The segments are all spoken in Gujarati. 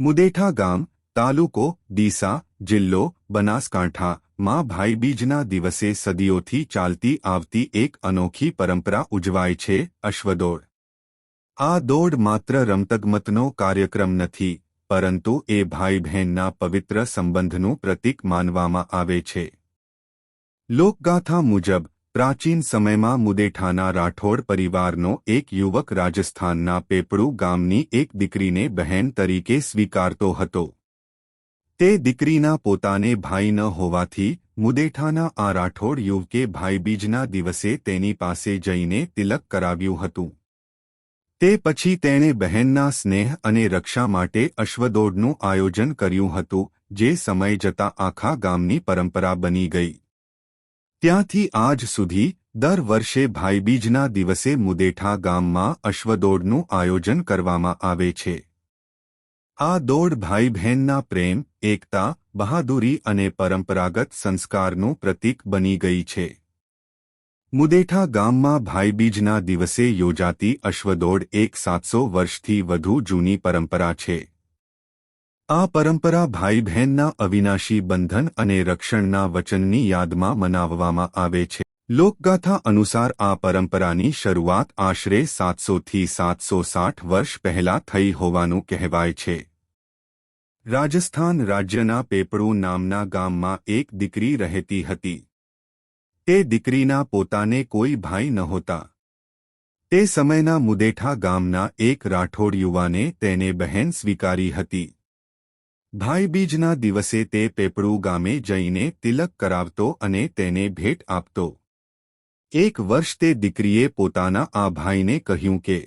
મુદેઠા ગામ, તાલુકો, ડીસા, જિલ્લો, બનાસકાંઠા, માં ભાઈબીજના દિવસે સદીઓથી ચાલતી આવતી એક અનોખી પરંપરા ઉજવાય છે અશ્વદોડ આ દોડ માત્ર રમતગમતનો કાર્યક્રમ નથી, પરંતુ એ ભાઈ બહેનના પવિત્ર સંબંધનું પ્રતીક માનવામાં આવે છે. લોકગાથા મુજબ પ્રાચીન સમયમાં મુદેઠાના રાઠોડ પરિવારનો એક યુવક રાજસ્થાનના પેપડુ ગામની એક દીકરીને બહેન તરીકે સ્વીકારતો હતો. તે દીકરીના પોતાને ભાઈ ન હોવાથી મુદેઠાના આ રાઠોડ યુવકે ભાઈબીજના દિવસે તેની પાસે જઈને તિલક કરાવ્યું હતું. તે પછી તેણે બહેનના સ્નેહ અને રક્ષા માટે અશ્વદોડનું આયોજન કર્યું હતું, જે સમય જતા આખા ગામની પરંપરા બની ગઈ. ત્યાંથી આજ સુધી દર વર્ષે ભાઈબીજના દિવસે મુદેઠા ગામમાં અશ્વદોડનું આયોજન કરવામાં આવે છે. આ દોડ ભાઈ બહેનના પ્રેમ, એકતા, બહાદુરી અને પરંપરાગત સંસ્કારનું પ્રતીક બની ગઈ છે. મુદેઠા ગામમાં ભાઈબીજના દિવસે યોજાતી અશ્વદોડ એક સાતસો વર્ષથી વધુ જૂની પરંપરા છે. આ પરંપરા ભાઈ બહેનના અવિનાશી બંધન અને રક્ષણના વચનની યાદમાં મનાવવામાં આવે છે. લોકગાથા અનુસાર આ પરંપરાની શરૂઆત આશરે સાતસોથી સાતસો સાઠ વર્ષ પહેલા થઈ હોવાનું કહેવાય છે. રાજસ્થાન રાજ્યના પેપડુ નામના ગામમાં એક દીકરી રહેતી હતી. તે દીકરીના પોતાને કોઈ ભાઈ નહોતા. તે સમયના મુદેઠા ગામના એક રાઠોડ યુવાને તેને બહેન સ્વીકારી હતી. ભાઈબીજના દિવસે તે પેપડુ ગામે જઈને તિલક કરાવતો અને તેને ભેટ આપતો. એક વર્ષ તે દીકરીએ પોતાના આ ભાઈને કહ્યું કે,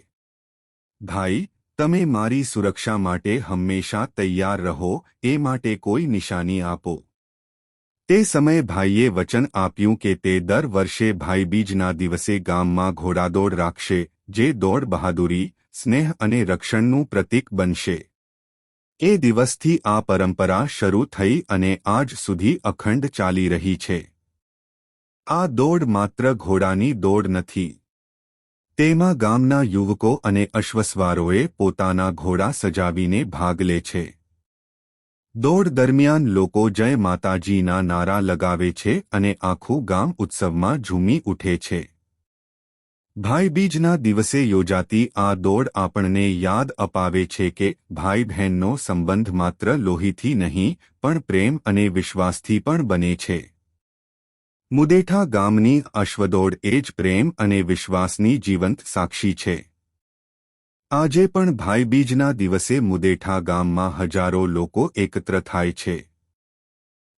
ભાઈ, તમે મારી સુરક્ષા માટે હંમેશા તૈયાર રહો, એ માટે કોઈ નિશાની આપો. તે સમયે ભાઈએ વચન આપ્યું કે તે દર વર્ષે ભાઈબીજના દિવસે ગામમાં ઘોડાદોડ રાખશે, જે દોડ બહાદુરી સ્નેહ અને રક્ષણનું પ્રતીક બનશે. એ દિવસથી આ પરંપરા શરૂ થઈ અને આજ સુધી અખંડ ચાલી રહી છે. આ દોડ માત્ર ઘોડાની દોડ નથી. તેમાં ગામના યુવકો અને અશ્વસવારોએ પોતાના ઘોડા સજાવીને ભાગ લે છે. દોડ દરમિયાન લોકો જય માતાજીના નારા લગાવે છે અને આખું ગામ ઉત્સવમાં ઝૂમી ઉઠે છે. ભાઈબીજના દિવસે યોજાતી આ દોડ આપણને યાદ અપાવે છે કે ભાઈ બહેનનો સંબંધ માત્ર લોહીથી નહીં, પણ પ્રેમ અને વિશ્વાસથી પણ બને છે. મુદેઠા ગામની અશ્વદોડ એ જ પ્રેમ અને વિશ્વાસની જીવંત સાક્ષી છે. આજે પણ ભાઈબીજના દિવસે મુદેઠા ગામમાં હજારો લોકો એકત્ર થાય છે.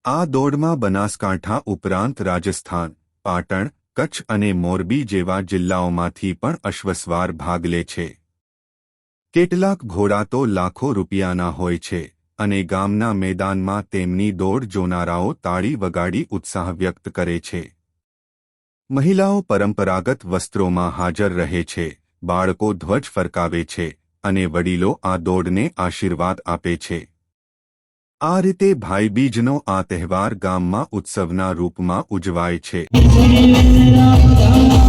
આ દોડમાં બનાસકાંઠા ઉપરાંત રાજસ્થાન, પાટણ કચ્છ અને મોરબી જેવા જિલ્લાઓમાંથી પણ અશ્વસવાર ભાગ લે છે. કેટલાક ઘોડા તો લાખો રૂપિયાના હોય છે અને ગામના મેદાનમાં તેમની દોડ જોનારાઓ તાળી વગાડી ઉત્સાહ વ્યક્ત કરે છે. મહિલાઓ પરંપરાગત વસ્ત્રોમાં હાજર રહે છે, બાળકો ધ્વજ ફરકાવે છે અને વડીલો આ દોડને આશીર્વાદ આપે છે. આ રીતે ભાઈબીજનો આ તહેવાર ગામમાં ઉત્સવના રૂપમાં ઉજવાય છે. ശ്രീ വെങ്കടാ